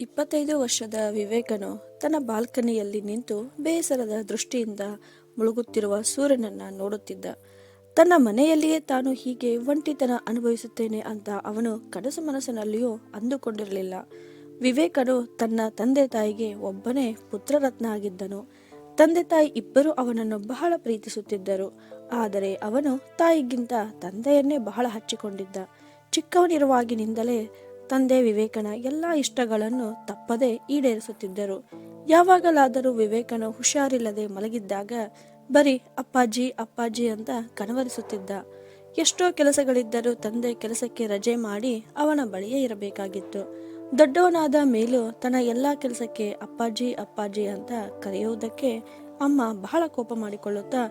ಇಪ್ಪತ್ತೈದು ವರ್ಷದ ವಿವೇಕನು ತನ್ನ ಬಾಲ್ಕನಿಯಲ್ಲಿ ನಿಂತು ಬೇಸರದ ದೃಷ್ಟಿಯಿಂದ ಮುಳುಗುತ್ತಿರುವ ಸೂರ್ಯನನ್ನ ನೋಡುತ್ತಿದ್ದ. ತನ್ನ ಮನೆಯಲ್ಲಿಯೇ ತಾನು ಹೀಗೆ ಒಂಟಿತನ ಅನುಭವಿಸುತ್ತೇನೆ ಅಂತ ಅವನು ಕನಸು ಮನಸ್ಸಿನಲ್ಲಿಯೂ ಅಂದುಕೊಂಡಿರಲಿಲ್ಲ. ವಿವೇಕನು ತನ್ನ ತಂದೆ ತಾಯಿಗೆ ಒಬ್ಬನೇ ಪುತ್ರರತ್ನ ಆಗಿದ್ದನು. ತಂದೆ ತಾಯಿ ಇಬ್ಬರು ಅವನನ್ನು ಬಹಳ ಪ್ರೀತಿಸುತ್ತಿದ್ದರು. ಆದರೆ ಅವನು ತಾಯಿಗಿಂತ ತಂದೆಯನ್ನೇ ಬಹಳ ಹಚ್ಚಿಕೊಂಡಿದ್ದ. ಚಿಕ್ಕವನಿರುವಾಗಿನಿಂದಲೇ ತಂದೆ ವಿವೇಕನ ಎಲ್ಲ ಇಷ್ಟಗಳನ್ನು ತಪ್ಪದೆ ಈಡೇರಿಸುತ್ತಿದ್ದರು. ಯಾವಾಗಲಾದರೂ ವಿವೇಕನ ಹುಷಾರಿಲ್ಲದೆ ಮಲಗಿದ್ದಾಗ, ಬರೀ ಅಪ್ಪಾಜಿ ಅಪ್ಪಾಜಿ ಅಂತ ಕನವರಿಸುತ್ತಿದ್ದ ಎಷ್ಟೋ ಕೆಲಸಗಳಿದ್ದರೂ ತಂದೆ ಕೆಲಸಕ್ಕೆ ರಜೆ ಮಾಡಿ ಅವನ ಬಳಿಯೇ ಇರಬೇಕಾಗಿತ್ತು. ದೊಡ್ಡವನಾದ ಮೇಲೂ ತನ್ನ ಎಲ್ಲ ಕೆಲಸಕ್ಕೆ ಅಪ್ಪಾಜಿ ಅಪ್ಪಾಜಿ ಅಂತ ಕರೆಯುವುದಕ್ಕೆ ಅಮ್ಮ ಬಹಳ ಕೋಪ ಮಾಡಿಕೊಳ್ಳುತ್ತಾ,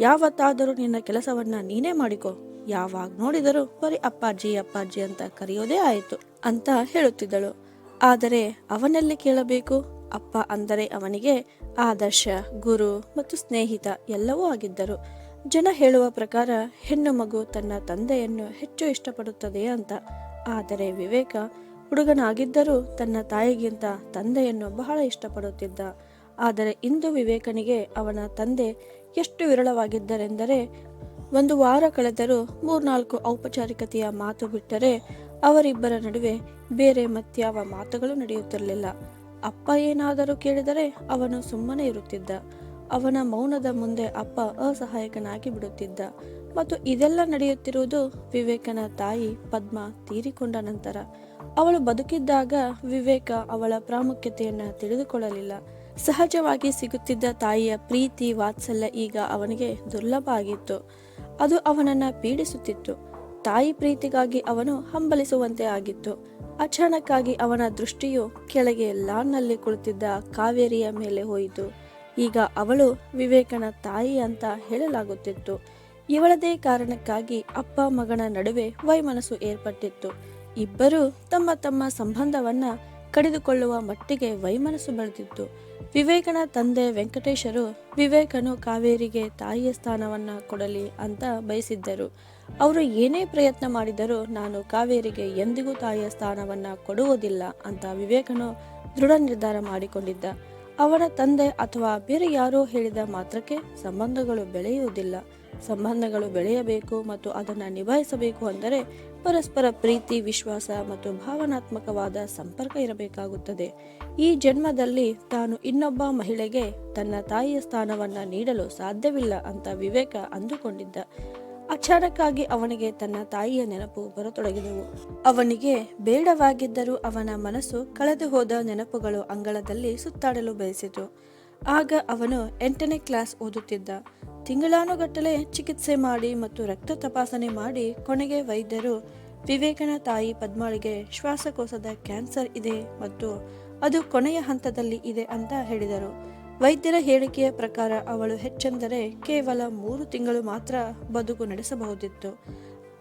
ಯಾವತ್ತಾದರೂ ನಿನ್ನ ಕೆಲಸವನ್ನ ನೀನೇ ಮಾಡಿಕೊ. ಯಾವಾಗ ನೋಡಿದರೂ ಬರೀ ಅಪ್ಪಾಜಿ ಅಪ್ಪಾಜಿ ಅಂತ ಕರೆಯೋದೇ ಆಯಿತು. ಅಂತ ಹೇಳುತ್ತಿದ್ದಳು. ಆದರೆ ಅವನಲ್ಲಿ ಕೇಳಬೇಕು? ಅಪ್ಪ ಅಂದರೆ ಅವನಿಗೆ ಆದರ್ಶ, ಗುರು ಮತ್ತು ಸ್ನೇಹಿತ ಎಲ್ಲವೂ ಆಗಿದ್ದರು. ಜನ ಹೇಳುವ ಪ್ರಕಾರ ಹೆಣ್ಣು ಮಗು ತನ್ನ ತಂದೆಯನ್ನು ಹೆಚ್ಚು ಇಷ್ಟಪಡುತ್ತದೆ ಅಂತ. ಆದರೆ ವಿವೇಕ ಹುಡುಗನಾಗಿದ್ದರೂ ತನ್ನ ತಾಯಿಗಿಂತ ತಂದೆಯನ್ನು ಬಹಳ ಇಷ್ಟಪಡುತ್ತಿದ್ದ. ಆದರೆ ಇಂದು ವಿವೇಕನಿಗೆ ಅವನ ತಂದೆ ಎಷ್ಟು ವಿರಳವಾಗಿದ್ದರೆಂದರೆ, ಒಂದು ವಾರ ಕಳೆದರೂ ಮೂರ್ನಾಲ್ಕು ಔಪಚಾರಿಕತೆಯ ಮಾತು ಬಿಟ್ಟರೆ ಅವರಿಬ್ಬರ ನಡುವೆ ಬೇರೆ ಮತ್ಯಾವ ಮಾತುಗಳು ನಡೆಯುತ್ತಿರಲಿಲ್ಲ. ಅಪ್ಪ ಏನಾದರೂ ಕೇಳಿದರೆ ಅವನು ಸುಮ್ಮನೆ ಇರುತ್ತಿದ್ದ. ಅವನ ಮೌನದ ಮುಂದೆ ಅಪ್ಪ ಅಸಹಾಯಕನಾಗಿ ಬಿಡುತ್ತಿದ್ದ. ಮತ್ತು ಇದೆಲ್ಲ ನಡೆಯುತ್ತಿರುವುದು ವಿವೇಕನ ತಾಯಿ ಪದ್ಮ ತೀರಿಕೊಂಡ ನಂತರ. ಅವಳು ಬದುಕಿದ್ದಾಗ ವಿವೇಕ ಅವಳ ಪ್ರಾಮುಖ್ಯತೆಯನ್ನು ತಿಳಿದುಕೊಳ್ಳಲಿಲ್ಲ. ಸಹಜವಾಗಿ ಸಿಗುತ್ತಿದ್ದ ತಾಯಿಯ ಪ್ರೀತಿ ವಾತ್ಸಲ್ಯ ಈಗ ಅವನಿಗೆ ದುರ್ಲಭ ಆಗಿತ್ತು. ಅದು ಅವನನ್ನ ಪೀಡಿಸುತ್ತಿತ್ತು. ತಾಯಿ ಪ್ರೀತಿಗಾಗಿ ಅವನು ಹಂಬಲಿಸುವಂತೆ ಆಗಿತ್ತು. ಅಚಾನಕ್ಕಾಗಿ ಅವನ ದೃಷ್ಟಿಯು ಕೆಳಗೆ ಲಾನ್ನಲ್ಲಿ ಕುಳಿತಿದ್ದ ಕಾವೇರಿಯ ಮೇಲೆ ಹೋಯಿತು. ಈಗ ಅವಳು ವಿವೇಕನ ತಾಯಿ ಅಂತ ಹೇಳಲಾಗುತ್ತಿತ್ತು. ಇವಳದೇ ಕಾರಣಕ್ಕಾಗಿ ಅಪ್ಪ ಮಗನ ನಡುವೆ ವೈಮನಸ್ಸು ಏರ್ಪಟ್ಟಿತ್ತು. ಇಬ್ಬರು ತಮ್ಮ ತಮ್ಮ ಸಂಬಂಧವನ್ನ ಕಡಿದುಕೊಳ್ಳುವ ಮಟ್ಟಿಗೆ ವೈಮನಸ್ಸು ಬೆಳೆದಿತ್ತು. ವಿವೇಕನ ತಂದೆ ವೆಂಕಟೇಶರು ವಿವೇಕನು ಕಾವೇರಿಗೆ ತಾಯಿಯ ಸ್ಥಾನವನ್ನ ಕೊಡಲಿ ಅಂತ ಬಯಸಿದ್ದರು. ಅವರು ಏನೇ ಪ್ರಯತ್ನ ಮಾಡಿದರೂ ನಾನು ಕಾವೇರಿಗೆ ಎಂದಿಗೂ ತಾಯಿಯ ಸ್ಥಾನವನ್ನ ಕೊಡುವುದಿಲ್ಲ ಅಂತ ವಿವೇಕನು ದೃಢ ನಿರ್ಧಾರ ಮಾಡಿಕೊಂಡಿದ್ದ. ಅವನ ತಂದೆ ಅಥವಾ ಬೇರೆ ಯಾರೋ ಹೇಳಿದ ಮಾತ್ರಕ್ಕೆ ಸಂಬಂಧಗಳು ಬೆಳೆಯುವುದಿಲ್ಲ. ಸಂಬಂಧಗಳು ಬೆಳೆಯಬೇಕು ಮತ್ತು ಅದನ್ನು ನಿಭಾಯಿಸಬೇಕು ಅಂದರೆ ಪರಸ್ಪರ ಪ್ರೀತಿ, ವಿಶ್ವಾಸ ಮತ್ತು ಭಾವನಾತ್ಮಕವಾದ ಸಂಪರ್ಕ ಇರಬೇಕಾಗುತ್ತದೆ. ಈ ಜನ್ಮದಲ್ಲಿ ತಾನು ಇನ್ನೊಬ್ಬ ಮಹಿಳೆಗೆ ತನ್ನ ತಾಯಿಯ ಸ್ಥಾನವನ್ನ ನೀಡಲು ಸಾಧ್ಯವಿಲ್ಲ ಅಂತ ವಿವೇಕ ಅಂದುಕೊಂಡಿದ್ದ. ಅಚಾನಕ್ಕಾಗಿ ಅವನಿಗೆ ತನ್ನ ತಾಯಿಯ ನೆನಪು ಬರತೊಡಗಿದವು. ಅವನಿಗೆ ಬೇಡವಾಗಿದ್ದರೂ ಅವನ ಮನಸ್ಸು ಕಳೆದು ಹೋದ ನೆನಪುಗಳು ಅಂಗಳದಲ್ಲಿ ಸುತ್ತಾಡಲು ಬಯಸಿತು. ಆಗ ಅವನು ಎಂಟನೇ ಕ್ಲಾಸ್ ಓದುತ್ತಿದ್ದ. ತಿಂಗಳಾನುಗಟ್ಟಲೆ ಚಿಕಿತ್ಸೆ ಮಾಡಿ ಮತ್ತು ರಕ್ತ ತಪಾಸಣೆ ಮಾಡಿ ಕೊನೆಗೆ ವೈದ್ಯರು ವಿವೇಕನ ತಾಯಿ ಪದ್ಮಾಳಿಗೆ ಶ್ವಾಸಕೋಶದ ಕ್ಯಾನ್ಸರ್ ಇದೆ ಮತ್ತು ಅದು ಕೊನೆಯ ಹಂತದಲ್ಲಿ ಇದೆ ಅಂತ ಹೇಳಿದರು. ವೈದ್ಯರ ಹೇಳಿಕೆಯ ಪ್ರಕಾರ ಅವಳು ಹೆಚ್ಚೆಂದರೆ ಕೇವಲ ಮೂರು ತಿಂಗಳು ಮಾತ್ರ ಬದುಕು ನಡೆಸಬಹುದಿತ್ತು.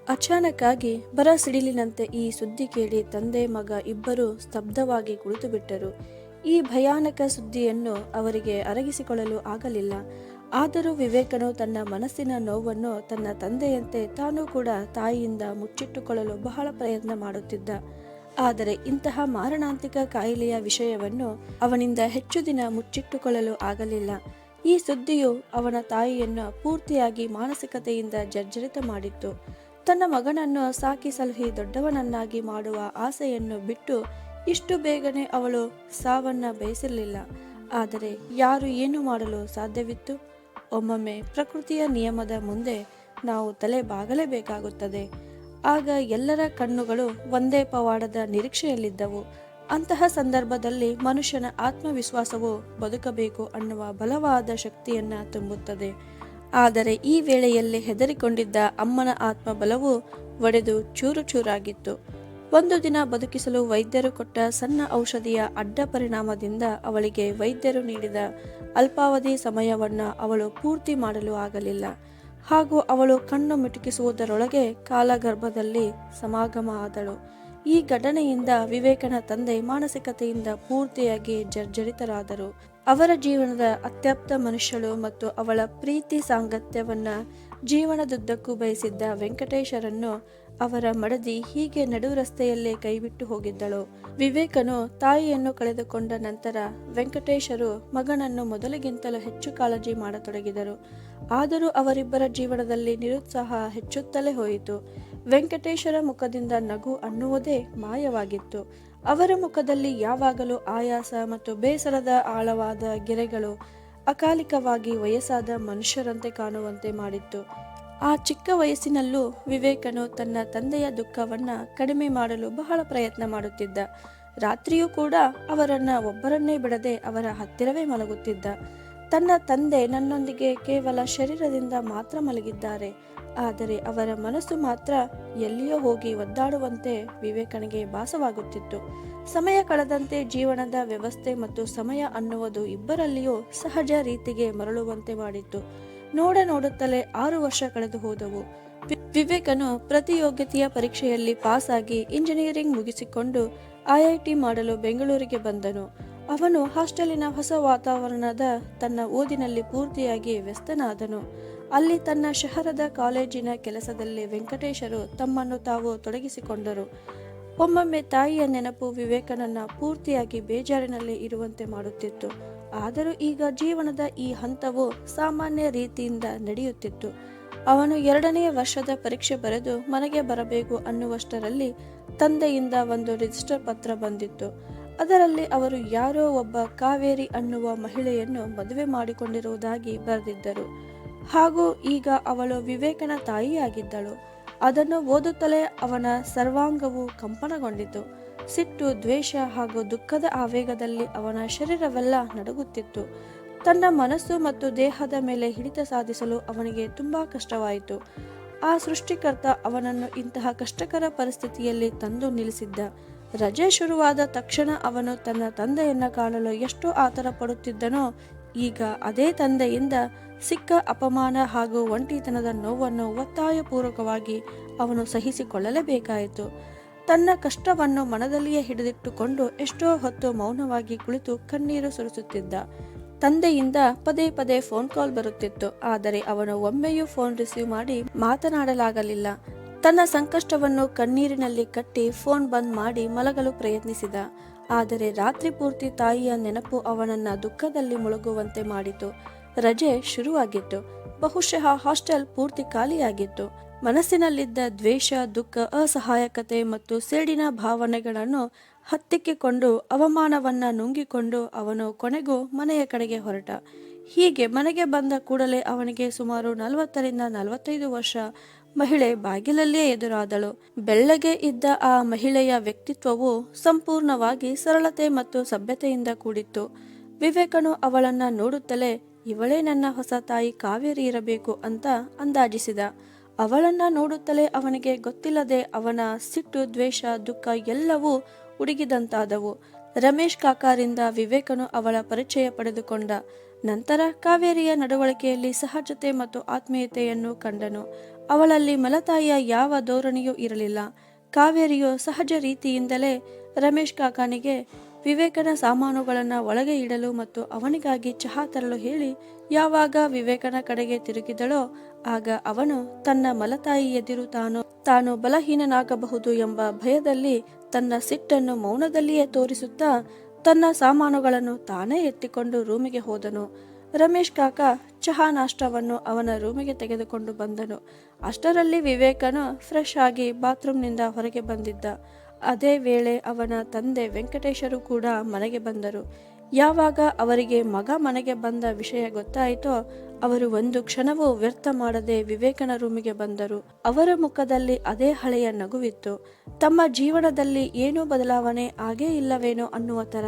ಅಚಾನಕ್ಕಾಗಿ ಬರ ಸಿಡಿಲಿನಂತೆ ಈ ಸುದ್ದಿ ಕೇಳಿ ತಂದೆ ಮಗ ಇಬ್ಬರು ಸ್ತಬ್ಧವಾಗಿ ಕುಳಿತುಬಿಟ್ಟರು. ಈ ಭಯಾನಕ ಸುದ್ದಿಯನ್ನು ಅವರಿಗೆ ಅರಗಿಸಿಕೊಳ್ಳಲು ಆಗಲಿಲ್ಲ. ಆದರೂ ವಿವೇಕನು ತನ್ನ ಮನಸ್ಸಿನ ನೋವನ್ನು ತನ್ನ ತಂದೆಯಂತೆ ತಾನೂ ಕೂಡ ತಾಯಿಯಿಂದ ಮುಚ್ಚಿಟ್ಟುಕೊಳ್ಳಲು ಬಹಳ ಪ್ರಯತ್ನ ಮಾಡುತ್ತಿದ್ದ. ಆದರೆ ಇಂತಹ ಮಾರಣಾಂತಿಕ ಕಾಯಿಲೆಯ ವಿಷಯವನ್ನು ಅವನಿಂದ ಹೆಚ್ಚು ದಿನ ಮುಚ್ಚಿಟ್ಟುಕೊಳ್ಳಲು ಆಗಲಿಲ್ಲ. ಈ ಸುದ್ದಿಯು ಅವನ ತಾಯಿಯನ್ನು ಪೂರ್ತಿಯಾಗಿ ಮಾನಸಿಕತೆಯಿಂದ ಜರ್ಜರಿತ ಮಾಡಿತ್ತು. ತನ್ನ ಮಗನನ್ನು ಸಾಕಿ ಸಲಹಿ ದೊಡ್ಡವನನ್ನಾಗಿ ಮಾಡುವ ಆಸೆಯನ್ನು ಬಿಟ್ಟು ಇಷ್ಟು ಬೇಗನೆ ಅವಳು ಸಾವನ್ನ ಬಯಸಿರಲಿಲ್ಲ ಆದರೆ ಯಾರು ಏನು ಮಾಡಲು ಸಾಧ್ಯವಿತ್ತು? ಒಮ್ಮೊಮ್ಮೆ ಪ್ರಕೃತಿಯ ನಿಯಮದ ಮುಂದೆ ನಾವು ತಲೆ ಬಾಗಲೇಬೇಕಾಗುತ್ತದೆ ಆಗ ಎಲ್ಲರ ಕಣ್ಣುಗಳು ಒಂದೇ ಪವಾಡದ ನಿರೀಕ್ಷೆಯಲ್ಲಿದ್ದವು. ಅಂತಹ ಸಂದರ್ಭದಲ್ಲಿ ಮನುಷ್ಯನ ಆತ್ಮವಿಶ್ವಾಸವು ಬದುಕಬೇಕು ಅನ್ನುವ ಬಲವಾದ ಶಕ್ತಿಯನ್ನ ತುಂಬುತ್ತದೆ. ಆದರೆ ಈ ವೇಳೆಯಲ್ಲಿ ಹೆದರಿಕೊಂಡಿದ್ದ ಅಮ್ಮನ ಆತ್ಮಬಲವು ಒಡೆದು ಚೂರು ಚೂರಾಗಿತ್ತು ಒಂದು ದಿನ ಬದುಕಿಸಲು ವೈದ್ಯರು ಕೊಟ್ಟ ಸಣ್ಣ ಔಷಧಿಯ ಅಡ್ಡ ಪರಿಣಾಮದಿಂದ ಅವಳಿಗೆ ವೈದ್ಯರು ನೀಡಿದ ಅಲ್ಪಾವಧಿ ಸಮಯವನ್ನ ಅವಳು ಪೂರ್ತಿ ಮಾಡಲು ಆಗಲಿಲ್ಲ. ಹಾಗೂ ಅವಳು ಕಣ್ಣು ಮಿಟುಕಿಸುವುದರೊಳಗೆ ಕಾಲಗರ್ಭದಲ್ಲಿ ಸಮಾಗಮ ಆದಳು. ಈ ಘಟನೆಯಿಂದ ವಿವೇಕನ ತಂದೆ ಮಾನಸಿಕತೆಯಿಂದ ಪೂರ್ತಿಯಾಗಿ ಜರ್ಜರಿತರಾದರು. ಅವರ ಜೀವನದ ಅತ್ಯಪ್ತ ಮನುಷ್ಯಳು ಮತ್ತು ಅವಳ ಪ್ರೀತಿ ಸಾಂಗತ್ಯವನ್ನ ಜೀವನದುದ್ದಕ್ಕೂ ಬಯಸಿದ್ದ ವೆಂಕಟೇಶರನ್ನು ಅವರ ಮಡದಿ ಹೀಗೆ ನಡು ರಸ್ತೆಯಲ್ಲೇ ಕೈಬಿಟ್ಟು ಹೋಗಿದ್ದಳು. ವಿವೇಕನು ತಾಯಿಯನ್ನು ಕಳೆದುಕೊಂಡ ನಂತರ ವೆಂಕಟೇಶರು ಮಗನನ್ನು ಮೊದಲಿಗಿಂತಲೂ ಹೆಚ್ಚು ಕಾಳಜಿ ಮಾಡತೊಡಗಿದರು. ಆದರೂ ಅವರಿಬ್ಬರ ಜೀವನದಲ್ಲಿ ನಿರುತ್ಸಾಹ ಹೆಚ್ಚುತ್ತಲೇ ಹೋಯಿತು. ವೆಂಕಟೇಶರ ಮುಖದಿಂದ ನಗು ಅನ್ನುವುದೇ ಮಾಯವಾಗಿತ್ತು. ಅವರ ಮುಖದಲ್ಲಿ ಯಾವಾಗಲೂ ಆಯಾಸ ಮತ್ತು ಬೇಸರದ ಆಳವಾದ ಗೆರೆಗಳು ಅಕಾಲಿಕವಾಗಿ ವಯಸ್ಸಾದ ಮನುಷ್ಯರಂತೆ ಕಾಣುವಂತೆ ಮಾಡಿತ್ತು. ಆ ಚಿಕ್ಕ ವಯಸ್ಸಿನಲ್ಲೂ ವಿವೇಕನು ತನ್ನ ತಂದೆಯ ದುಃಖವನ್ನ ಕಡಿಮೆ ಮಾಡಲು ಬಹಳ ಪ್ರಯತ್ನ ಮಾಡುತ್ತಿದ್ದ. ರಾತ್ರಿಯೂ ಕೂಡ ಅವರನ್ನು ಒಬ್ಬರನ್ನೇ ಬಿಡದೆ ಅವರ ಹತ್ತಿರವೇ ಮಲಗುತ್ತಿದ್ದ. ತನ್ನ ತಂದೆ ನನ್ನೊಂದಿಗೆ ಕೇವಲ ಶರೀರದಿಂದ ಮಾತ್ರ ಮಲಗಿದ್ದಾರೆ. ಆದರೆ ಅವರ ಮನಸ್ಸು ಮಾತ್ರ ಎಲ್ಲಿಯೋ ಹೋಗಿ ಒದ್ದಾಡುವಂತೆ ವಿವೇಕನಿಗೆ ಭಾಸವಾಗುತ್ತಿತ್ತು. ಸಮಯ ಕಳೆದಂತೆ ಜೀವನದ ವ್ಯವಸ್ಥೆ ಮತ್ತು ಸಮಯ ಅನ್ನುವುದು ಇಬ್ಬರಲ್ಲಿಯೂ ಸಹಜ ರೀತಿಗೆ ಮರಳುವಂತೆ ಮಾಡಿತ್ತು. ನೋಡ ನೋಡುತ್ತಲೇ ಆರು ವರ್ಷ ಕಳೆದು ಹೋದವು. ವಿವೇಕನು ಪ್ರತಿಯೋಗ್ಯತೆಯ ಪರೀಕ್ಷೆಯಲ್ಲಿ ಪಾಸ್ ಆಗಿ ಇಂಜಿನಿಯರಿಂಗ್ ಮುಗಿಸಿಕೊಂಡು ಐಐಟಿ ಮಾಡಲು ಬೆಂಗಳೂರಿಗೆ ಬಂದನು. ಅವನು ಹಾಸ್ಟೆಲಿನ ಹೊಸ ವಾತಾವರಣದ ತನ್ನ ಓದಿನಲ್ಲಿ ಪೂರ್ತಿಯಾಗಿ ವ್ಯಸ್ತನಾದನು. ಅಲ್ಲಿ ತನ್ನ ಶಹರದ ಕಾಲೇಜಿನ ಕೆಲಸದಲ್ಲಿ ವೆಂಕಟೇಶರು ತಮ್ಮನ್ನು ತಾವು ತೊಡಗಿಸಿಕೊಂಡರು. ಒಮ್ಮೊಮ್ಮೆ ತಾಯಿಯ ನೆನಪು ವಿವೇಕನನ್ನ ಪೂರ್ತಿಯಾಗಿ ಬೇಜಾರಿನಲ್ಲಿ ಇರುವಂತೆ ಮಾಡುತ್ತಿತ್ತು. ಆದರೂ ಈಗ ಜೀವನದ ಈ ಹಂತವು ಸಾಮಾನ್ಯ ರೀತಿಯಿಂದ ನಡೆಯುತ್ತಿತ್ತು. ಅವನು ಎರಡನೇ ವರ್ಷದ ಪರೀಕ್ಷೆ ಬರೆದು ಮನೆಗೆ ಬರಬೇಕು ಅನ್ನುವಷ್ಟರಲ್ಲಿ ತಂದೆಯಿಂದ ಒಂದು ರಿಜಿಸ್ಟರ್ ಪತ್ರ ಬಂದಿತ್ತು. ಅದರಲ್ಲಿ ಅವರು ಯಾರೋ ಒಬ್ಬ ಕಾವೇರಿ ಅನ್ನುವ ಮಹಿಳೆಯನ್ನು ಮದುವೆ ಮಾಡಿಕೊಂಡಿರುವುದಾಗಿ ಬರೆದಿದ್ದರು. ಹಾಗೂ ಈಗ ಅವಳು ವಿವೇಕನ ತಾಯಿಯಾಗಿದ್ದಳು. ಅದನ್ನು ಓದುತ್ತಲೇ ಅವನ ಸರ್ವಾಂಗವು ಕಂಪನಗೊಂಡಿತು. ಸಿಟ್ಟು, ದ್ವೇಷ ಹಾಗೂ ದುಃಖದ ಆವೇಗದಲ್ಲಿ ಅವನ ಶರೀರವೆಲ್ಲ ನಡುಗುತ್ತಿತ್ತು. ತನ್ನ ಮನಸ್ಸು ಮತ್ತು ದೇಹದ ಮೇಲೆ ಹಿಡಿತ ಸಾಧಿಸಲು ಅವನಿಗೆ ತುಂಬಾ ಕಷ್ಟವಾಯಿತು. ಆ ಸೃಷ್ಟಿಕರ್ತ ಅವನನ್ನು ಇಂತಹ ಕಷ್ಟಕರ ಪರಿಸ್ಥಿತಿಯಲ್ಲಿ ತಂದು ನಿಲ್ಲಿಸಿದ್ದ. ರಜೆ ಶುರುವಾದ ತಕ್ಷಣ ಅವನು ತನ್ನ ತಂದೆಯನ್ನ ಕಾಣಲು ಎಷ್ಟು ಆತರ ಪಡುತ್ತಿದ್ದನೋ, ಈಗ ಅದೇ ತಂದೆಯಿಂದ ಸಿಕ್ಕ ಅಪಮಾನ ಹಾಗೂ ಒಂಟಿತನದ ನೋವನ್ನು ಒತ್ತಾಯಪೂರ್ವಕವಾಗಿ ಅವನು ಸಹಿಸಿಕೊಳ್ಳಲೇಬೇಕಾಯಿತು. ತನ್ನ ಕಷ್ಟವನ್ನು ಮನದಲ್ಲಿಯೇ ಹಿಡಿದಿಟ್ಟುಕೊಂಡು ಎಷ್ಟೋ ಹೊತ್ತು ಮೌನವಾಗಿ ಕುಳಿತು ಕಣ್ಣೀರು ಸುರಿಸುತ್ತಿದ್ದ. ತಂದೆಯಿಂದ ಪದೇ ಪದೇ ಫೋನ್ ಕಾಲ್ ಬರುತ್ತಿತ್ತು. ಆದರೆ ಅವನು ಒಮ್ಮೆಯೂ ಫೋನ್ ರಿಸೀವ್ ಮಾಡಿ ಮಾತನಾಡಲಾಗಲಿಲ್ಲ. ತನ್ನ ಸಂಕಷ್ಟವನ್ನು ಕಣ್ಣೀರಿನಲ್ಲಿ ಕಟ್ಟಿ ಫೋನ್ ಬಂದ್ ಮಾಡಿ ಮಲಗಲು ಪ್ರಯತ್ನಿಸಿದ. ಆದರೆ ರಾತ್ರಿ ಪೂರ್ತಿ ತಾಯಿಯ ನೆನಪು ಅವನನ್ನ ದುಃಖದಲ್ಲಿ ಮುಳುಗುವಂತೆ ಮಾಡಿತು. ರಜೆ ಶುರುವಾಗಿತ್ತು. ಬಹುಶಃ ಹಾಸ್ಟೆಲ್ ಪೂರ್ತಿ ಖಾಲಿಯಾಗಿತ್ತು. ಮನಸ್ಸಿನಲ್ಲಿದ್ದ ದ್ವೇಷ, ದುಃಖ, ಅಸಹಾಯಕತೆ ಮತ್ತು ಸೇಡಿನ ಭಾವನೆಗಳನ್ನು ಹತ್ತಿಕ್ಕಿಕೊಂಡು ಅವಮಾನವನ್ನ ನುಂಗಿಕೊಂಡು ಅವನು ಕೊನೆಗೂ ಮನೆಯ ಕಡೆಗೆ ಹೊರಟ. ಹೀಗೆ ಮನೆಗೆ ಬಂದ ಕೂಡಲೇ ಅವನಿಗೆ ಸುಮಾರು ನಲವತ್ತರಿಂದ ನಲವತ್ತೈದು ವರ್ಷ ಮಹಿಳೆ ಬಾಗಿಲಲ್ಲಿಯೇ ಎದುರಾದಳು. ಬೆಳ್ಳಗೆ ಇದ್ದ ಆ ಮಹಿಳೆಯ ವ್ಯಕ್ತಿತ್ವವು ಸಂಪೂರ್ಣವಾಗಿ ಸರಳತೆ ಮತ್ತು ಸಭ್ಯತೆಯಿಂದ ಕೂಡಿತ್ತು. ವಿವೇಕನು ಅವಳನ್ನ ನೋಡುತ್ತಲೇ, ಇವಳೇ ನನ್ನ ಹೊಸ ತಾಯಿ ಕಾವೇರಿ ಇರಬೇಕು ಅಂತ ಅಂದಾಜಿಸಿದ. ಅವಳನ್ನ ನೋಡುತ್ತಲೇ ಅವನಿಗೆ ಗೊತ್ತಿಲ್ಲದೆ ಅವನ ಸಿಟ್ಟು, ದ್ವೇಷ, ದುಃಖ ಎಲ್ಲವೂ ಉಡುಗಿದಂತಾದವು. ರಮೇಶ್ ಕಾಕಾರಿಂದ ವಿವೇಕನು ಅವಳ ಪರಿಚಯ ಪಡೆದುಕೊಂಡ ನಂತರ ಕಾವೇರಿಯ ನಡವಳಿಕೆಯಲ್ಲಿ ಸಹಜತೆ ಮತ್ತು ಆತ್ಮೀಯತೆಯನ್ನು ಕಂಡನು. ಅವಳಲ್ಲಿ ಮಲತಾಯಿಯ ಯಾವ ಧೋರಣೆಯೂ ಇರಲಿಲ್ಲ. ಕಾವೇರಿಯು ಸಹಜ ರೀತಿಯಿಂದಲೇ ರಮೇಶ್ ಕಾಕಾನಿಗೆ ವಿವೇಕನ ಸಾಮಾನುಗಳನ್ನು ಒಳಗೆ ಇಡಲು ಮತ್ತು ಅವನಿಗಾಗಿ ಚಹಾ ತರಲು ಹೇಳಿ ಯಾವಾಗ ವಿವೇಕನ ಕಡೆಗೆ ತಿರುಗಿದಳೋ ಆಗ ಅವನು ತನ್ನ ಮಲತಾಯಿ ಎದುರು ತಾನು ತಾನು ಬಲಹೀನನಾಗಬಹುದು ಎಂಬ ಭಯದಲ್ಲಿ ತನ್ನ ಸಿಟ್ಟನ್ನು ಮೌನದಲ್ಲಿಯೇ ತೋರಿಸುತ್ತಾ ತನ್ನ ಸಾಮಾನುಗಳನ್ನು ತಾನೇ ಎತ್ತಿಕೊಂಡು ರೂಮಿಗೆ ಹೋದನು. ರಮೇಶ್ ಕಾಕ ಚಹಾ ನಾಷ್ಟವನ್ನು ಅವನ ರೂಮಿಗೆ ತೆಗೆದುಕೊಂಡು ಬಂದನು. ಅಷ್ಟರಲ್ಲಿ ವಿವೇಕನು ಫ್ರೆಶ್ ಆಗಿ ಬಾತ್ರೂಮ್ನಿಂದ ಹೊರಗೆ ಬಂದಿದ್ದ. ಅದೇ ವೇಳೆ ಅವನ ತಂದೆ ವೆಂಕಟೇಶರು ಕೂಡ ಮನೆಗೆ ಬಂದರು. ಯಾವಾಗ ಅವರಿಗೆ ಮಗ ಮನೆಗೆ ಬಂದ ವಿಷಯ ಗೊತ್ತಾಯಿತೋ ಅವರು ಒಂದು ಕ್ಷಣವೂ ವ್ಯರ್ಥ ಮಾಡದೆ ವಿವೇಕನ ರೂಮಿಗೆ ಬಂದರು. ಅವರ ಮುಖದಲ್ಲಿ ಅದೇ ಹಳೆಯ ನಗುವಿತ್ತು. ತಮ್ಮ ಜೀವನದಲ್ಲಿ ಏನೂ ಬದಲಾವಣೆ ಆಗೇ ಇಲ್ಲವೇನೋ ಅನ್ನುವ ಥರ.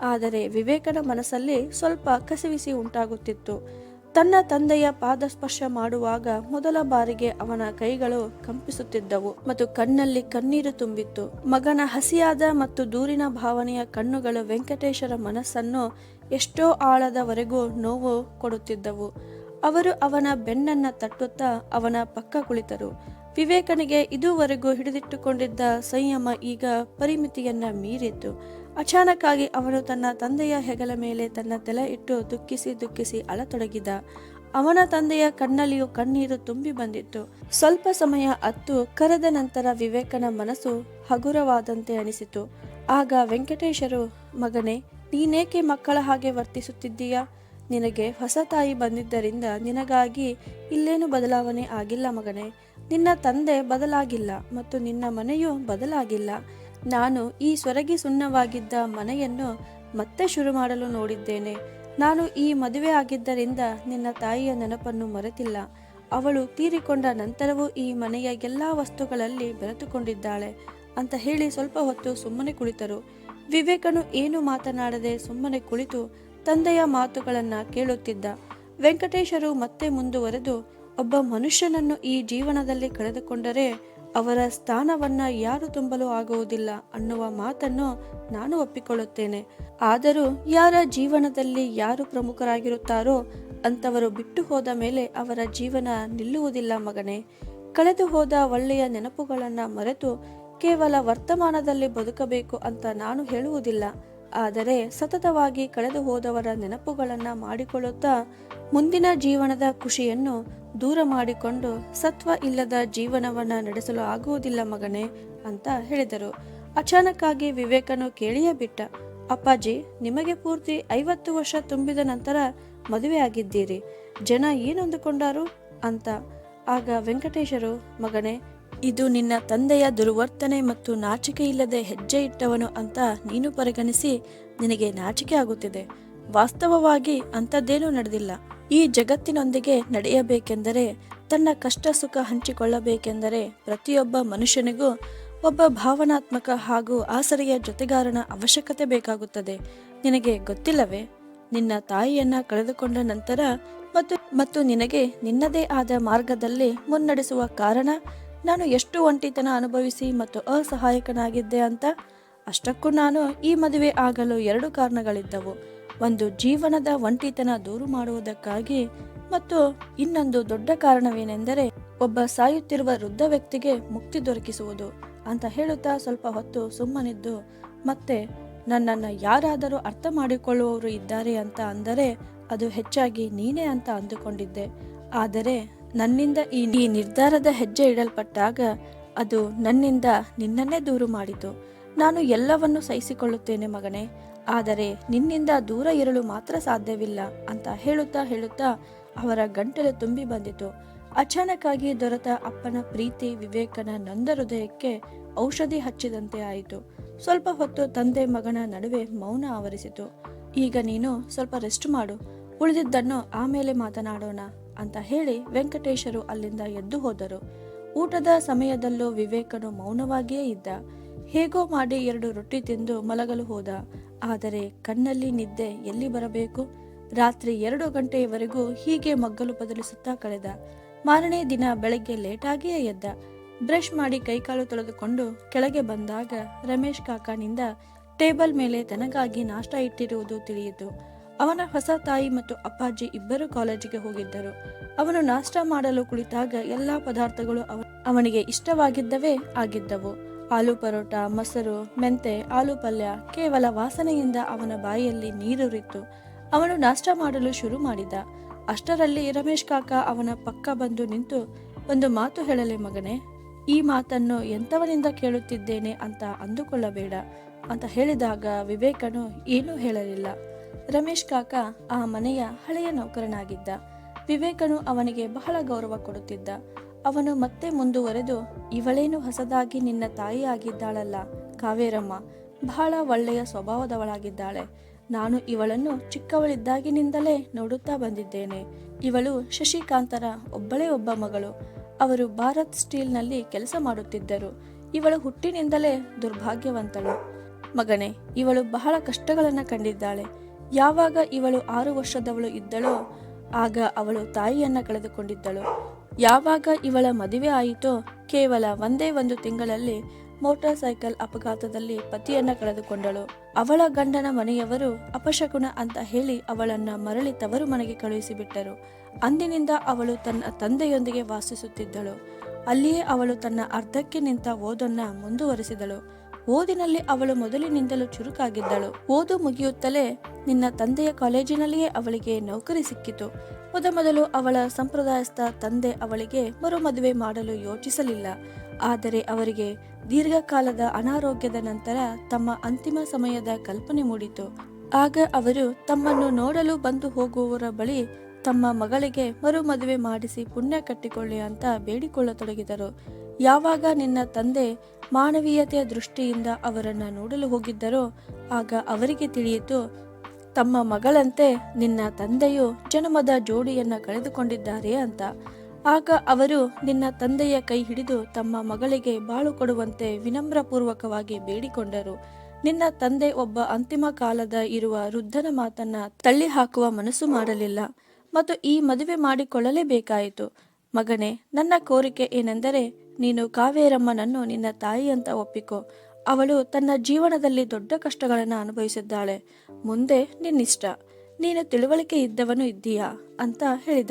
ಆದರೆ ವಿವೇಕನ ಮನಸ್ಸಲ್ಲಿ ಸ್ವಲ್ಪ ಕಸಿವಿಸಿ ಉಂಟಾಗುತ್ತಿತ್ತು. ತನ್ನ ತಂದೆಯ ಪಾದಸ್ಪರ್ಶ ಮಾಡುವಾಗ ಮೊದಲ ಬಾರಿಗೆ ಅವನ ಕೈಗಳು ಕಂಪಿಸುತ್ತಿದ್ದವು ಮತ್ತು ಕಣ್ಣಲ್ಲಿ ಕಣ್ಣೀರು ತುಂಬಿತ್ತು. ಮಗನ ಹಸಿಯಾದ ಮತ್ತು ದೂರಿನ ಭಾವನೆಯ ಕಣ್ಣುಗಳು ವೆಂಕಟೇಶರ ಮನಸ್ಸನ್ನು ಎಷ್ಟೋ ಆಳದವರೆಗೂ ನೋವು ಕೊಡುತ್ತಿದ್ದವು. ಅವರು ಅವನ ಬೆನ್ನನ್ನ ತಟ್ಟುತ್ತಾ ಅವನ ಪಕ್ಕ ಕುಳಿತರು. ವಿವೇಕನಿಗೆ ಇದುವರೆಗೂ ಹಿಡಿದಿಟ್ಟುಕೊಂಡಿದ್ದ ಸಂಯಮ ಈಗ ಪರಿಮಿತಿಯನ್ನ ಮೀರಿತ್ತು. ಅಚಾನಕ್ಕಾಗಿ ಅವನು ತನ್ನ ತಂದೆಯ ಹೆಗಲ ಮೇಲೆ ತನ್ನ ತಲೆ ಇಟ್ಟು ದುಃಖಿಸಿ ದುಃಖಿಸಿ ಅಳತೊಡಗಿದ. ಅವನ ತಂದೆಯ ಕಣ್ಣಲ್ಲಿಯೂ ಕಣ್ಣೀರು ತುಂಬಿ ಬಂದಿತ್ತು. ಸ್ವಲ್ಪ ಸಮಯ ಅತ್ತು ಕರೆದ ನಂತರ ವಿವೇಕನ ಮನಸ್ಸು ಹಗುರವಾದಂತೆ ಅನಿಸಿತು. ಆಗ ವೆಂಕಟೇಶರು, ಮಗನೇ, ನೀನೇಕೆ ಮಕ್ಕಳ ಹಾಗೆ ವರ್ತಿಸುತ್ತಿದ್ದೀಯಾ? ನಿನಗೆ ಹೊಸ ತಾಯಿ ಬಂದಿದ್ದರಿಂದ ನಿನಗಾಗಿ ಇಲ್ಲೇನು ಬದಲಾವಣೆ ಆಗಿಲ್ಲ ಮಗನೇ. ನಿನ್ನ ತಂದೆ ಬದಲಾಗಿಲ್ಲ ಮತ್ತು ನಿನ್ನ ಮನೆಯೂ ಬದಲಾಗಿಲ್ಲ. ನಾನು ಈ ಸೊರಗಿ ಸುಣ್ಣವಾಗಿದ್ದ ಮನೆಯನ್ನು ಮತ್ತೆ ಶುರು ಮಾಡಲು ನೋಡಿದ್ದೇನೆ. ನಾನು ಈ ಮದುವೆ ಆಗಿದ್ದರಿಂದ ನಿನ್ನ ತಾಯಿಯ ನೆನಪನ್ನು ಮರೆತಿಲ್ಲ. ಅವಳು ತೀರಿಕೊಂಡ ನಂತರವೂ ಈ ಮನೆಯ ಎಲ್ಲ ವಸ್ತುಗಳಲ್ಲಿ ಬೆರೆತುಕೊಂಡಿದ್ದಾಳೆ ಅಂತ ಹೇಳಿ ಸ್ವಲ್ಪ ಹೊತ್ತು ಸುಮ್ಮನೆ ಕುಳಿತರು. ವಿವೇಕನು ಏನು ಮಾತನಾಡದೆ ಸುಮ್ಮನೆ ಕುಳಿತು ತಂದೆಯ ಮಾತುಗಳನ್ನ ಕೇಳುತ್ತಿದ್ದ. ವೆಂಕಟೇಶರು ಮತ್ತೆ ಮುಂದುವರೆದು ಒಬ್ಬ ಮನುಷ್ಯನನ್ನು ಈ ಜೀವನದಲ್ಲಿ ಕಳೆದುಕೊಂಡರೆ ಅವರ ಸ್ಥಾನವನ್ನ ಯಾರು ತುಂಬಲು ಆಗುವುದಿಲ್ಲ ಅನ್ನುವ ಮಾತನ್ನು ನಾನು ಒಪ್ಪಿಕೊಳ್ಳುತ್ತೇನೆ. ಆದರೂ ಯಾರ ಜೀವನದಲ್ಲಿ ಯಾರು ಪ್ರಮುಖರಾಗಿರುತ್ತಾರೋ ಅಂತವರು ಬಿಟ್ಟು ಹೋದ ಮೇಲೆ ಅವರ ಜೀವನ ನಿಲ್ಲುವುದಿಲ್ಲ ಮಗನೇ. ಕಳೆದು ಹೋದ ಒಳ್ಳೆಯ ನೆನಪುಗಳನ್ನು ಮರೆತು ಕೇವಲ ವರ್ತಮಾನದಲ್ಲಿ ಬದುಕಬೇಕು ಅಂತ ನಾನು ಹೇಳುವುದಿಲ್ಲ. ಆದರೆ ಸತತವಾಗಿ ಕಳೆದು ಹೋದವರ ನೆನಪುಗಳನ್ನು ಮಾಡಿಕೊಳ್ಳುತ್ತಾ ಮುಂದಿನ ಜೀವನದ ಖುಷಿಯನ್ನು ದೂರ ಮಾಡಿಕೊಂಡು ಸತ್ವ ಇಲ್ಲದ ಜೀವನವನ್ನು ನಡೆಸಲು ಆಗುವುದಿಲ್ಲ ಮಗನೇ ಅಂತ ಹೇಳಿದರು. ಅಚಾನಕ್ಕಾಗಿ ವಿವೇಕನು ಕೇಳಿಯೇ ಬಿಟ್ಟ, ಅಪ್ಪಾಜಿ, ನಿಮಗೆ ಪೂರ್ತಿ ಐವತ್ತು ವರ್ಷ ತುಂಬಿದ ನಂತರ ಮದುವೆ ಆಗಿದ್ದೀರಿ ಜನ ಏನೊಂದುಕೊಂಡಾರು ಅಂತ. ಆಗ ವೆಂಕಟೇಶರು, ಮಗನೇ ಇದು ನಿನ್ನ ತಂದೆಯ ದುರ್ವರ್ತನೆ ಮತ್ತು ನಾಚಿಕೆ ಇಲ್ಲದೆ ಹೆಜ್ಜೆ ಇಟ್ಟವನು ಅಂತ ನೀನು ಪರಿಗಣಿಸಿ ನಿನಗೆ ನಾಚಿಕೆ ಆಗುತ್ತಿದೆ. ವಾಸ್ತವವಾಗಿ ಅಂಥದ್ದೇನೂ ನಡೆದಿಲ್ಲ. ಈ ಜಗತ್ತಿನೊಂದಿಗೆ ನಡೆಯಬೇಕೆಂದರೆ, ತನ್ನ ಕಷ್ಟ ಸುಖ ಹಂಚಿಕೊಳ್ಳಬೇಕೆಂದರೆ ಪ್ರತಿಯೊಬ್ಬ ಮನುಷ್ಯನಿಗೂ ಒಬ್ಬ ಭಾವನಾತ್ಮಕ ಹಾಗೂ ಆಸರೆಯ ಜೊತೆಗಾರನ ಅವಶ್ಯಕತೆ ಬೇಕಾಗುತ್ತದೆ. ನಿನಗೆ ಗೊತ್ತಿಲ್ಲವೇ? ನಿನ್ನ ತಾಯಿಯನ್ನ ಕಳೆದುಕೊಂಡ ನಂತರ ಮತ್ತು ಮತ್ತು ನಿನಗೆ ನಿನ್ನದೇ ಆದ ಮಾರ್ಗದಲ್ಲಿ ಮುನ್ನಡೆಸುವ ಕಾರಣ ನಾನು ಎಷ್ಟು ಒಂಟಿತನ ಅನುಭವಿಸಿ ಮತ್ತು ಅಸಹಾಯಕನಾಗಿದ್ದೆ ಅಂತ ಅಷ್ಟಕ್ಕೂ ನಾನು ಈ ಮದುವೆ ಆಗಲು ಎರಡು ಕಾರಣಗಳಿದ್ದವು. ಒಂದು ಜೀವನದ ಒಂಟಿತನ ದೂರು ಮಾಡುವುದಕ್ಕಾಗಿ ಮತ್ತು ಇನ್ನೊಂದು ದೊಡ್ಡ ಕಾರಣವೇನೆಂದರೆ ಒಬ್ಬ ಸಾಯುತ್ತಿರುವ ವೃದ್ಧ ವ್ಯಕ್ತಿಗೆ ಮುಕ್ತಿ ದೊರಕಿಸುವುದು ಅಂತ ಹೇಳುತ್ತಾ ಸ್ವಲ್ಪ ಹೊತ್ತು ಸುಮ್ಮನಿದ್ದು, ಮತ್ತೆ ನನ್ನನ್ನು ಯಾರಾದರೂ ಅರ್ಥ ಮಾಡಿಕೊಳ್ಳುವವರು ಇದ್ದಾರೆ ಅಂತ ಅಂದರೆ ಅದು ಹೆಚ್ಚಾಗಿ ನೀನೇ ಅಂತ ಅಂದುಕೊಂಡಿದ್ದೆ. ಆದರೆ ನನ್ನಿಂದ ಈ ನಿರ್ಧಾರದ ಹೆಜ್ಜೆ ಇಡಲ್ಪಟ್ಟಾಗ ಅದು ನನ್ನಿಂದ ನಿನ್ನನ್ನೇ ದೂರು ಮಾಡಿತು. ನಾನು ಎಲ್ಲವನ್ನು ಸಹಿಸಿಕೊಳ್ಳುತ್ತೇನೆ ಮಗನೇ, ಆದರೆ ನಿನ್ನಿಂದ ದೂರ ಇರಲು ಮಾತ್ರ ಸಾಧ್ಯವಿಲ್ಲ ಅಂತ ಹೇಳುತ್ತಾ ಹೇಳುತ್ತಾ ಅವರ ಗಂಟಲು ತುಂಬಿ ಬಂದಿತು. ಅಚಾನಕ್ಕಾಗಿ ದೊರೆತ ಅಪ್ಪನ ಪ್ರೀತಿ, ವಿವೇಕನ ನೊಂದ ಹೃದಯಕ್ಕೆ ಔಷಧಿ ಹಚ್ಚಿದಂತೆ ಆಯಿತು. ಸ್ವಲ್ಪ ಹೊತ್ತು ತಂದೆ ಮಗನ ನಡುವೆ ಮೌನ ಆವರಿಸಿತು. ಈಗ ನೀನು ಸ್ವಲ್ಪ ರೆಸ್ಟ್ ಮಾಡು, ಉಳಿದಿದ್ದನ್ನು ಆಮೇಲೆ ಮಾತನಾಡೋಣ. ಅಂತ ಹೇಳಿ ವೆಂಕಟೇಶರು ಅಲ್ಲಿಂದ ಎದ್ದು ಹೋದರು. ಊಟದ ಸಮಯದಲ್ಲೂ ವಿವೇಕನು ಮೌನವಾಗಿಯೇ ಇದ್ದ. ಹೇಗೋ ಮಾಡಿ ಎರಡು ರೊಟ್ಟಿ ತಿಂದು ಮಲಗಲು ಹೋದ. ಆದರೆ ಕಣ್ಣಲ್ಲಿ ನಿದ್ದೆ ಎಲ್ಲಿ ಬರಬೇಕು? ರಾತ್ರಿ ಎರಡು ಗಂಟೆಯವರೆಗೂ ಹೀಗೆ ಮಗ್ಗಲು ಬದಲಿಸುತ್ತಾ ಕಳೆದ. ಮಾರನೇ ದಿನ ಬೆಳಗ್ಗೆ ಲೇಟಾಗಿಯೇ ಎದ್ದ. ಬ್ರಷ್ ಮಾಡಿ ಕೈಕಾಲು ತೊಳೆದುಕೊಂಡು ಕೆಳಗೆ ಬಂದಾಗ ರಮೇಶ್ ಕಾಕಾನಿಂದ ಟೇಬಲ್ ಮೇಲೆ ತನಗಾಗಿ ನಾಷ್ಟ ಇಟ್ಟಿರುವುದು ತಿಳಿಯಿತು. ಅವನ ಹೊಸ ತಾಯಿ ಮತ್ತು ಅಪ್ಪಾಜಿ ಇಬ್ಬರು ಕಾಲೇಜಿಗೆ ಹೋಗಿದ್ದರು. ಅವನು ನಾಷ್ಟ ಮಾಡಲು ಕುಳಿತಾಗ ಎಲ್ಲಾ ಪದಾರ್ಥಗಳು ಅವ- ಅವನಿಗೆ ಇಷ್ಟವಾಗಿದ್ದವೇ ಆಗಿದ್ದವು. ಆಲೂ ಪರೋಟ, ಮೊಸರು, ಮೆಂತೆ ಆಲೂ ಪಲ್ಯ ಕೇವಲ ವಾಸನೆಯಿಂದ ಅವನ ಬಾಯಿಯಲ್ಲಿ ನೀರುರಿತು ಅವನು ನಾಷ್ಟ ಮಾಡಲು ಶುರು ಮಾಡಿದ. ಅಷ್ಟರಲ್ಲಿ ರಮೇಶ್ ಕಾಕ ಅವನ ಪಕ್ಕ ಬಂದು ನಿಂತು, ಒಂದು ಮಾತು ಹೇಳಲೆ ಮಗನೇ, ಈ ಮಾತನ್ನು ಎಂಥವನಿಂದ ಕೇಳುತ್ತಿದ್ದೇನೆ ಅಂತ ಅಂದುಕೊಳ್ಳಬೇಡ ಅಂತ ಹೇಳಿದಾಗ ವಿವೇಕನು ಏನೂ ಹೇಳಲಿಲ್ಲ. ರಮೇಶ್ ಕಾಕ ಆ ಮನೆಯ ಹಳೆಯ ನೌಕರನಾಗಿದ್ದ. ವಿವೇಕನು ಅವನಿಗೆ ಬಹಳ ಗೌರವ ಕೊಡುತ್ತಿದ್ದ. ಅವನು ಮತ್ತೆ ಮುಂದುವರೆದು, ಇವಳೇನು ಹೊಸದಾಗಿ ನಿನ್ನ ತಾಯಿ ಆಗಿದ್ದಾಳಲ್ಲ ಕಾವೇರಮ್ಮ? ಬಹಳ ಒಳ್ಳೆಯ ಸ್ವಭಾವದವಳಾಗಿದ್ದಾಳೆ. ನಾನು ಇವಳನ್ನು ಚಿಕ್ಕವಳಿದ್ದಾಗಿನಿಂದಲೇ ನೋಡುತ್ತಾ ಬಂದಿದ್ದೇನೆ. ಇವಳು ಶಶಿಕಾಂತರ ಒಬ್ಬಳೇ ಒಬ್ಬ ಮಗಳು. ಅವರು ಭಾರತ್ ಸ್ಟೀಲ್ನಲ್ಲಿ ಕೆಲಸ ಮಾಡುತ್ತಿದ್ದರು. ಇವಳು ಹುಟ್ಟಿನಿಂದಲೇ ದುರ್ಭಾಗ್ಯವಂತಳು. ಮಗನೇ, ಇವಳು ಬಹಳ ಕಷ್ಟಗಳನ್ನು ಕಂಡಿದ್ದಾಳೆ. ಯಾವಾಗ ಇವಳು ಆರು ವರ್ಷದವಳು ಇದ್ದಳೋ, ಆಗ ಅವಳು ತಾಯಿಯನ್ನ ಕಳೆದುಕೊಂಡಿದ್ದಳು. ಯಾವಾಗ ಇವಳ ಮದುವೆ ಆಯಿತೋ, ಕೇವಲ ಒಂದೇ ಒಂದು ತಿಂಗಳಲ್ಲಿ ಮೋಟಾರ್ ಸೈಕಲ್ ಅಪಘಾತದಲ್ಲಿ ಪತಿಯನ್ನ ಕಳೆದುಕೊಂಡಳು. ಅವಳ ಗಂಡನ ಮನೆಯವರು ಅಪಶಕುನ ಅಂತ ಹೇಳಿ ಅವಳನ್ನ ಮರಳಿ ತವರು ಮನೆಗೆ ಕಳುಹಿಸಿಬಿಟ್ಟರು. ಅಂದಿನಿಂದ ಅವಳು ತನ್ನ ತಂದೆಯೊಂದಿಗೆ ವಾಸಿಸುತ್ತಿದ್ದಳು. ಅಲ್ಲಿಯೇ ಅವಳು ತನ್ನ ಅರ್ಧಕ್ಕೆ ನಿಂತ ಓದನ್ನ ಮುಂದುವರಿಸಿದಳು. ಓದಿನಲ್ಲಿ ಅವಳು ಮೊದಲಿನಿಂದಲೂ ಚುರುಕಾಗಿದ್ದಳು. ಓದು ಮುಗಿಯುತ್ತಲೇ ನಿನ್ನ ತಂದೆಯ ಕಾಲೇಜಿನಲ್ಲಿಯೇ ಅವಳಿಗೆ ನೌಕರಿ ಸಿಕ್ಕಿತು. ಮೊದಮೊದಲು ಅವಳ ಸಂಪ್ರದಾಯಸ್ಥ ತಂದೆ ಅವಳಿಗೆ ಮರುಮದುವೆ ಮಾಡಲು ಯೋಚಿಸಲಿಲ್ಲ. ಆದರೆ ಅವರಿಗೆ ದೀರ್ಘಕಾಲದ ಅನಾರೋಗ್ಯದ ನಂತರ ತಮ್ಮ ಅಂತಿಮ ಸಮಯದ ಕಲ್ಪನೆ ಮೂಡಿತು. ಆಗ ಅವರು ತಮ್ಮನ್ನು ನೋಡಲು ಬಂದು ಹೋಗುವವರ ಬಳಿ ತಮ್ಮ ಮಗಳಿಗೆ ಮರುಮದುವೆ ಮಾಡಿಸಿ ಪುಣ್ಯ ಕಟ್ಟಿಕೊಳ್ಳಿ ಅಂತ ಬೇಡಿಕೊಳ್ಳತೊಡಗಿದರು. ಯಾವಾಗ ನಿನ್ನ ತಂದೆ ಮಾನವೀಯತೆಯ ದೃಷ್ಟಿಯಿಂದ ಅವರನ್ನು ನೋಡಲು ಹೋಗಿದ್ದರೋ ಆಗ ಅವರಿಗೆ ತಿಳಿಯಿತು, ತಮ್ಮ ಮಗಳಂತೆ ನಿನ್ನ ತಂದೆಯು ಜನ್ಮದ ಜೋಡಿಯನ್ನ ಕಳೆದುಕೊಂಡಿದ್ದಾರೆ ಅಂತ. ಆಗ ಅವರು ನಿನ್ನ ತಂದೆಯ ಕೈ ಹಿಡಿದು ತಮ್ಮ ಮಗಳಿಗೆ ಬಾಳು ಕೊಡುವಂತೆ ವಿನಮ್ರಪೂರ್ವಕವಾಗಿ ಬೇಡಿಕೊಂಡರು. ನಿನ್ನ ತಂದೆ ಒಬ್ಬ ಅಂತಿಮ ಕಾಲದ ಇರುವ ವೃದ್ಧನ ಮಾತನ್ನ ತಳ್ಳಿ ಹಾಕುವ ಮನಸ್ಸು ಮಾಡಲಿಲ್ಲ ಮತ್ತು ಈ ಮದುವೆ ಮಾಡಿಕೊಳ್ಳಲೇಬೇಕಾಯಿತು. ಮಗನೇ, ನನ್ನ ಕೋರಿಕೆ ಏನೆಂದರೆ ನೀನು ಕಾವೇರಮ್ಮನನ್ನು ನಿನ್ನ ತಾಯಿ ಅಂತ ಒಪ್ಪಿಕೋ. ಅವಳು ತನ್ನ ಜೀವನದಲ್ಲಿ ದೊಡ್ಡ ಕಷ್ಟಗಳನ್ನು ಅನುಭವಿಸಿದ್ದಾಳೆ. ಮುಂದೆ ನಿನ್ನಿಷ್ಟ. ನೀನು ತಿಳುವಳಿಕೆ ಇದ್ದವನು ಇದ್ದೀಯಾ? ಅಂತ ಹೇಳಿದ.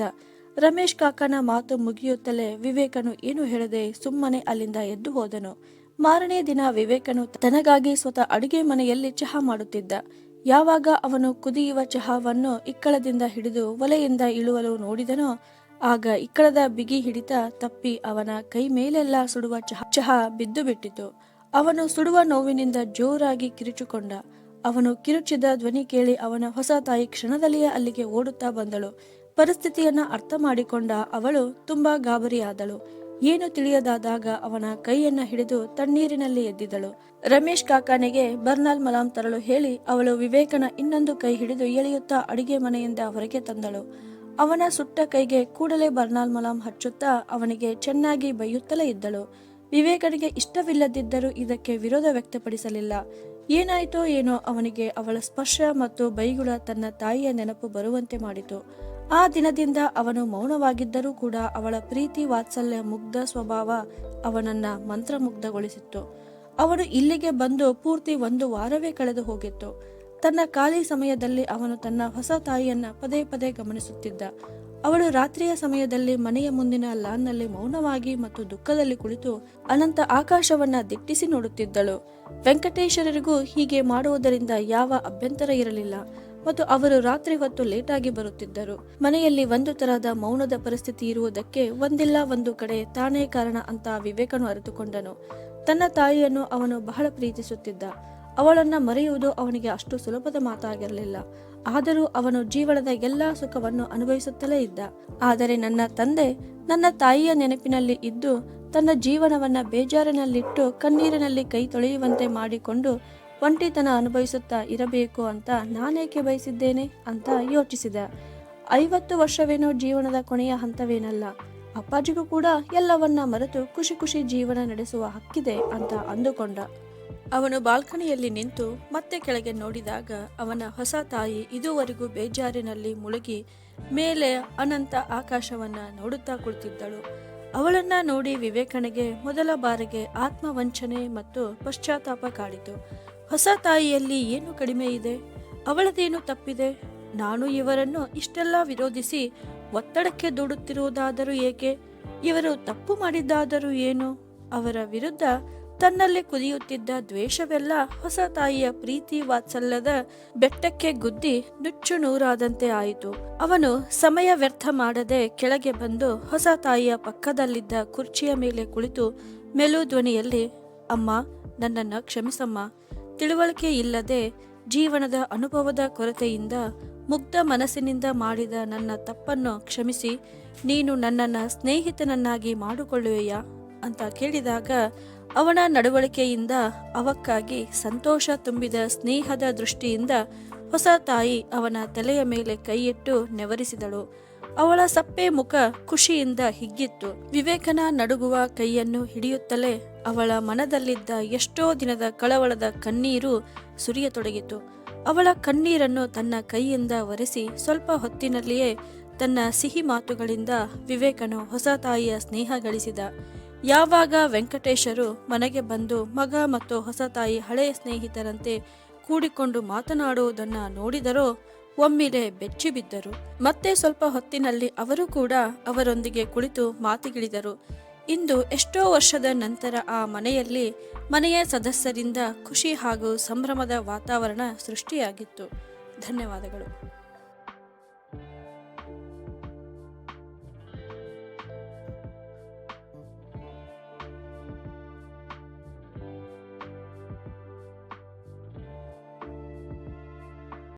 ರಮೇಶ್ ಕಾಕನ ಮಾತು ಮುಗಿಯುತ್ತಲೇ ವಿವೇಕನು ಏನು ಹೇಳದೆ ಸುಮ್ಮನೆ ಅಲ್ಲಿಂದ ಎದ್ದು ಹೋದನು. ಮಾರನೇ ದಿನ ವಿವೇಕನು ತನಗಾಗಿ ಸ್ವತಃ ಅಡುಗೆ ಮನೆಯಲ್ಲಿ ಚಹಾ ಮಾಡುತ್ತಿದ್ದ. ಯಾವಾಗ ಅವನು ಕುದಿಯುವ ಚಹಾವನ್ನು ಇಕ್ಕಳದಿಂದ ಹಿಡಿದು ಒಲೆಯಿಂದ ಇಳುವಲು ನೋಡಿದನೋ ಆಗ ಇಕ್ಕಳದ ಬಿಗಿ ಹಿಡಿತ ತಪ್ಪಿ ಅವನ ಕೈ ಮೇಲೆಲ್ಲ ಸುಡುವ ಚಹ ಚಹಾ ಬಿದ್ದು ಬಿಟ್ಟಿತು ಅವನು ಸುಡುವ ನೋವಿನಿಂದ ಜೋರಾಗಿ ಕಿರುಚಿಕೊಂಡ. ಅವನು ಕಿರುಚಿದ ಧ್ವನಿ ಕೇಳಿ ಅವನ ಹೊಸ ತಾಯಿ ಕ್ಷಣದಲ್ಲಿಯೇ ಅಲ್ಲಿಗೆ ಓಡುತ್ತಾ ಬಂದಳು. ಪರಿಸ್ಥಿತಿಯನ್ನ ಅರ್ಥ ಮಾಡಿಕೊಂಡ ಅವಳು ತುಂಬಾ ಗಾಬರಿಯಾದಳು. ಏನು ತಿಳಿಯದಾದಾಗ ಅವನ ಕೈಯನ್ನ ಹಿಡಿದು ತಣ್ಣೀರಿನಲ್ಲಿ ಎದ್ದಿದಳು. ರಮೇಶ್ ಕಾಕಾನಿಗೆ ಬರ್ನಾಲ್ ಮಲಾಂ ತರಲು ಹೇಳಿ ಅವಳು ವಿವೇಕನ ಇನ್ನೊಂದು ಕೈ ಹಿಡಿದು ಎಳೆಯುತ್ತಾ ಅಡಿಗೆ ಮನೆಯಿಂದ ಹೊರಗೆ ತಂದಳು. ಅವನ ಸುಟ್ಟ ಕೈಗೆ ಕೂಡಲೇ ಬರ್ನಾಲ್ ಮಲಾಂ ಹಚ್ಚುತ್ತಾ ಅವನಿಗೆ ಚೆನ್ನಾಗಿ ಬೈಯುತ್ತಲೇ ಇದ್ದಳು. ವಿವೇಕನಿಗೆ ಇಷ್ಟವಿಲ್ಲದಿದ್ದರೂ ಇದಕ್ಕೆ ವಿರೋಧ ವ್ಯಕ್ತಪಡಿಸಲಿಲ್ಲ. ಏನಾಯಿತೋ ಏನೋ ಅವನಿಗೆ ಅವಳ ಸ್ಪರ್ಶ ಮತ್ತು ಬೈಗುಳ ತನ್ನ ತಾಯಿಯ ನೆನಪು ಬರುವಂತೆ ಮಾಡಿತು. ಆ ದಿನದಿಂದ ಅವನು ಮೌನವಾಗಿದ್ದರೂ ಕೂಡ ಅವಳ ಪ್ರೀತಿ ವಾತ್ಸಲ್ಯ ಮುಗ್ಧ ಸ್ವಭಾವ ಅವನನ್ನ ಮಂತ್ರಮುಗ್ಧಗೊಳಿಸಿತ್ತು. ಅವನು ಇಲ್ಲಿಗೆ ಬಂದು ಪೂರ್ತಿ ಒಂದು ವಾರವೇ ಕಳೆದು ಹೋಗಿತ್ತು. ತನ್ನ ಖಾಲಿ ಸಮಯದಲ್ಲಿ ಅವನು ತನ್ನ ಹೊಸ ತಾಯಿಯನ್ನ ಪದೇ ಪದೇ ಗಮನಿಸುತ್ತಿದ್ದ. ಅವಳು ರಾತ್ರಿಯ ಸಮಯದಲ್ಲಿ ಮನೆಯ ಮುಂದಿನ ಲಾನ್ನಲ್ಲಿ ಮೌನವಾಗಿ ಮತ್ತು ದುಃಖದಲ್ಲಿ ಕುಳಿತು ಅನಂತ ಆಕಾಶವನ್ನ ದಿಟ್ಟಿಸಿ ನೋಡುತ್ತಿದ್ದಳು. ವೆಂಕಟೇಶ್ವರರಿಗೂ ಹೀಗೆ ಮಾಡುವುದರಿಂದ ಯಾವ ಅಭ್ಯಂತರ ಇರಲಿಲ್ಲ ಮತ್ತು ಅವರು ರಾತ್ರಿ ಹೊತ್ತು ಲೇಟಾಗಿ ಬರುತ್ತಿದ್ದರು. ಮನೆಯಲ್ಲಿ ಒಂದು ತರಹದ ಮೌನದ ಪರಿಸ್ಥಿತಿ ಇರುವುದಕ್ಕೆ ಒಂದಿಲ್ಲ ಒಂದು ಕಡೆ ತಾನೇ ಕಾರಣ ಅಂತ ವಿವೇಕನು ಅರಿತುಕೊಂಡನು. ತನ್ನ ತಾಯಿಯನ್ನು ಅವನು ಬಹಳ ಪ್ರೀತಿಸುತ್ತಿದ್ದ. ಅವಳನ್ನ ಮರೆಯುವುದು ಅವನಿಗೆ ಅಷ್ಟು ಸುಲಭದ ಮಾತಾಗಿರಲಿಲ್ಲ. ಆದರೂ ಅವನು ಜೀವನದ ಎಲ್ಲಾ ಸುಖವನ್ನು ಅನುಭವಿಸುತ್ತಲೇ ಇದ್ದ. ಆದರೆ ನನ್ನ ತಂದೆ ನನ್ನ ತಾಯಿಯ ನೆನಪಿನಲ್ಲಿ ಇದ್ದು ತನ್ನ ಜೀವನವನ್ನ ಬೇಜಾರಿನಲ್ಲಿಟ್ಟು ಕಣ್ಣೀರಿನಲ್ಲಿ ಕೈ ತೊಳೆಯುವಂತೆ ಮಾಡಿಕೊಂಡು ಒಂಟಿತನ ಅನುಭವಿಸುತ್ತಾ ಇರಬೇಕು ಅಂತ ನಾನೇಕೆ ಬಯಸಿದ್ದೇನೆ ಅಂತ ಯೋಚಿಸಿದ. ಐವತ್ತು ವರ್ಷವೇನೋ ಜೀವನದ ಕೊನೆಯ ಹಂತವೇನಲ್ಲ. ಅಪ್ಪಾಜಿಗೂ ಕೂಡ ಎಲ್ಲವನ್ನ ಮರೆತು ಖುಷಿ ಖುಷಿ ಜೀವನ ನಡೆಸುವ ಹಕ್ಕಿದೆ ಅಂತ ಅಂದುಕೊಂಡ. ಅವನು ಬಾಲ್ಕನಿಯಲ್ಲಿ ನಿಂತು ಮತ್ತೆ ಕೆಳಗೆ ನೋಡಿದಾಗ ಅವನ ಹೊಸ ತಾಯಿ ಇದುವರೆಗೂ ಬೇಜಾರಿನಲ್ಲಿ ಮುಳುಗಿ ಮೇಲೆ ಅನಂತ ಆಕಾಶವನ್ನ ನೋಡುತ್ತಾ ಕುಳಿತಿದ್ದಳು. ಅವಳನ್ನ ನೋಡಿ ವಿವೇಕನಿಗೆ ಮೊದಲ ಬಾರಿಗೆ ಆತ್ಮವಂಚನೆ ಮತ್ತು ಪಶ್ಚಾತ್ತಾಪ ಕಾಡಿತು. ಹೊಸ ತಾಯಿಯಲ್ಲಿ ಏನು ಕಡಿಮೆ ಇದೆ? ಅವಳದೇನು ತಪ್ಪಿದೆ? ನಾನು ಇವರನ್ನು ಇಷ್ಟೆಲ್ಲ ವಿರೋಧಿಸಿ ಒತ್ತಡಕ್ಕೆ ದೂಡುತ್ತಿರುವುದಾದರೂ ಏಕೆ? ಇವರು ತಪ್ಪು ಮಾಡಿದ್ದಾದರೂ ಏನು? ಅವರ ವಿರುದ್ಧ ತನ್ನಲ್ಲಿ ಕುದಿಯುತ್ತಿದ್ದ ದ್ವೇಷವೆಲ್ಲ ಹೊಸ ತಾಯಿಯ ಪ್ರೀತಿ ವಾತ್ಸಲ್ಯದ ಬೆಟ್ಟಕ್ಕೆ ಗುದ್ದಿ ನುಚ್ಚು ನೂರಾದಂತೆ ಆಯಿತು. ಅವನು ಸಮಯ ವ್ಯರ್ಥ ಮಾಡದೆ ಕೆಳಗೆ ಬಂದು ಹೊಸ ತಾಯಿಯ ಪಕ್ಕದಲ್ಲಿದ್ದ ಕುರ್ಚಿಯ ಮೇಲೆ ಕುಳಿತು ಮೆಲು ಧ್ವನಿಯಲ್ಲಿ, ಅಮ್ಮ, ನನ್ನನ್ನು ಕ್ಷಮಿಸಮ್ಮ. ತಿಳುವಳಿಕೆ ಇಲ್ಲದೆ ಜೀವನದ ಅನುಭವದ ಕೊರತೆಯಿಂದ ಮುಗ್ಧ ಮನಸ್ಸಿನಿಂದ ಮಾಡಿದ ನನ್ನ ತಪ್ಪನ್ನು ಕ್ಷಮಿಸಿ, ನೀನು ನನ್ನನ್ನ ಸ್ನೇಹಿತನನ್ನಾಗಿ ಮಾಡಿಕೊಳ್ಳುವೆಯಾ? ಅಂತ ಕೇಳಿದಾಗ ಅವನ ನಡವಳಿಕೆಯಿಂದ ಅವಕ್ಕಾಗಿ ಸಂತೋಷ ತುಂಬಿದ ಸ್ನೇಹದ ದೃಷ್ಟಿಯಿಂದ ಹೊಸ ತಾಯಿ ಅವನ ತಲೆಯ ಮೇಲೆ ಕೈಯಿಟ್ಟು ನೆವರಿಸಿದಳು. ಅವಳ ಸಪ್ಪೆ ಮುಖ ಖುಷಿಯಿಂದ ಹಿಗ್ಗಿತ್ತು. ವಿವೇಕನ ನಡುಗುವ ಕೈಯನ್ನು ಹಿಡಿಯುತ್ತಲೇ ಅವಳ ಮನದಲ್ಲಿದ್ದ ಎಷ್ಟೋ ದಿನದ ಕಳವಳದ ಕಣ್ಣೀರು ಸುರಿಯತೊಡಗಿತು. ಅವಳ ಕಣ್ಣೀರನ್ನು ತನ್ನ ಕೈಯಿಂದ ಒರೆಸಿ ಸ್ವಲ್ಪ ಹೊತ್ತಿನಲ್ಲಿಯೇ ತನ್ನ ಸಿಹಿ ಮಾತುಗಳಿಂದ ವಿವೇಕನು ಹೊಸ ತಾಯಿಯ ಸ್ನೇಹ ಗಳಿಸಿದ. ಯಾವಾಗ ವೆಂಕಟೇಶರು ಮನೆಗೆ ಬಂದು ಮಗ ಮತ್ತು ಹೊಸ ತಾಯಿ ಹಳೆಯ ಸ್ನೇಹಿತರಂತೆ ಕೂಡಿಕೊಂಡು ಮಾತನಾಡುವುದನ್ನು ನೋಡಿದರೋ ಒಮ್ಮಿಲೆ ಬೆಚ್ಚಿ ಬಿದ್ದರು. ಮತ್ತೆ ಸ್ವಲ್ಪ ಹೊತ್ತಿನಲ್ಲಿ ಅವರು ಕೂಡ ಅವರೊಂದಿಗೆ ಕುಳಿತು ಮಾತಿಗಿಳಿದರು. ಇಂದು ಎಷ್ಟೋ ವರ್ಷದ ನಂತರ ಆ ಮನೆಯಲ್ಲಿ ಮನೆಯ ಸದಸ್ಯರಿಂದ ಖುಷಿ ಹಾಗೂ ಸಂಭ್ರಮದ ವಾತಾವರಣ ಸೃಷ್ಟಿಯಾಗಿತ್ತು. ಧನ್ಯವಾದಗಳು.